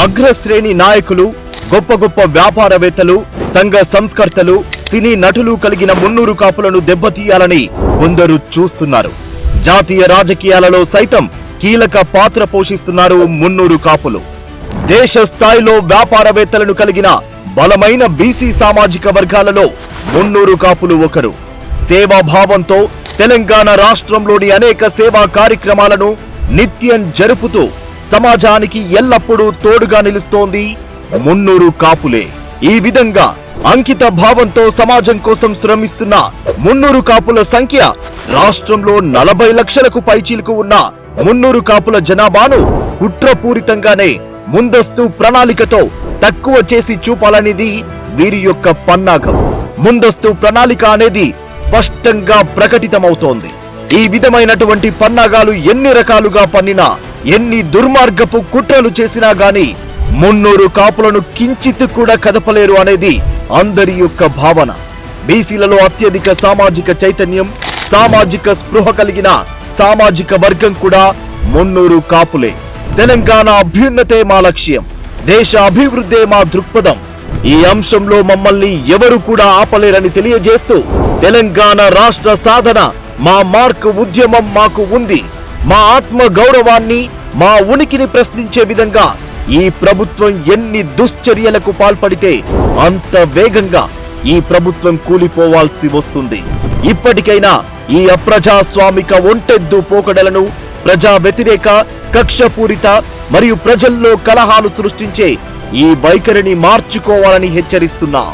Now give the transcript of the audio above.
అగ్రశ్రేణి నాయకులు గొప్ప గొప్ప వ్యాపారవేత్తలు సంఘ సంస్కర్తలు సినీ నటులు కలిగిన మున్నూరు కాపులను దెబ్బతీయాలని కొందరు చూస్తున్నారు. జాతీయ రాజకీయాలలో సైతం కీలక పాత్ర పోషిస్తున్నారు మున్నూరు కాపులు. దేశ స్థాయిలో వ్యాపారవేత్తలను కలిగిన బలమైన బీసీ సామాజిక వర్గాలలో మున్నూరు కాపులు ఒకరు. సేవాభావంతో తెలంగాణ రాష్ట్రంలోని అనేక సేవా కార్యక్రమాలను నిత్యం జరుపుతూ సమాజానికి ఎల్లప్పుడూ తోడుగా నిలుస్తోంది మున్నూరు కాపులే. ఈ విధంగా అంకిత భావంతో సమాజం కోసం శ్రమిస్తున్న మున్నూరు కాపుల సంఖ్య రాష్ట్రంలో నలభై లక్షలకు పైచీలకు ఉన్న మున్నూరు కాపుల జనాభాను కుట్రపూరితంగానే ముందస్తు ప్రణాళికతో తక్కువ చేసి చూపాలనేది వీరి యొక్క పన్నాగం. ముందస్తు ప్రణాళిక అనేది స్పష్టంగా ప్రకటితమవుతోంది. ఈ విధమైనటువంటి పన్నాగాలు ఎన్ని రకాలుగా పన్నినా ఎన్ని దుర్మార్గపు కుట్రలు చేసినా గాని మున్నూరు కాపులను కించిత్ కూడా కదపలేరు అనేది అందరి యొక్క భావన. బీసీలలో అత్యధిక సామాజిక చైతన్యం సామాజిక స్పృహ కలిగిన సామాజిక వర్గం కూడా మున్నూరు కాపులే. తెలంగాణ అభ్యున్నతే మా లక్ష్యం దేశ అభివృద్ధే మా దృక్పథం. ఈ అంశంలో మమ్మల్ని ఎవరు కూడా ఆపలేరని తెలియజేస్తూ తెలంగాణ రాష్ట్ర సాధన మా మార్క్ ఉద్యమం మాకు ఉంది. మా ఆత్మ గౌరవాన్ని మా ఉనికిని ప్రశ్నించే విధంగా ఈ ప్రభుత్వం ఎన్ని దుశ్చర్యలకు పాల్పడితే అంత వేగంగా ఈ ప్రభుత్వం కూలిపోవాల్సి వస్తుంది. ఇప్పటికైనా ఈ అప్రజాస్వామిక ఒంటెద్దు పోకడలను ప్రజా వ్యతిరేక కక్షపూరిత మరియు ప్రజల్లో కలహాలు సృష్టించే ఈ వైఖరిని మార్చుకోవాలని హెచ్చరిస్తున్నాం.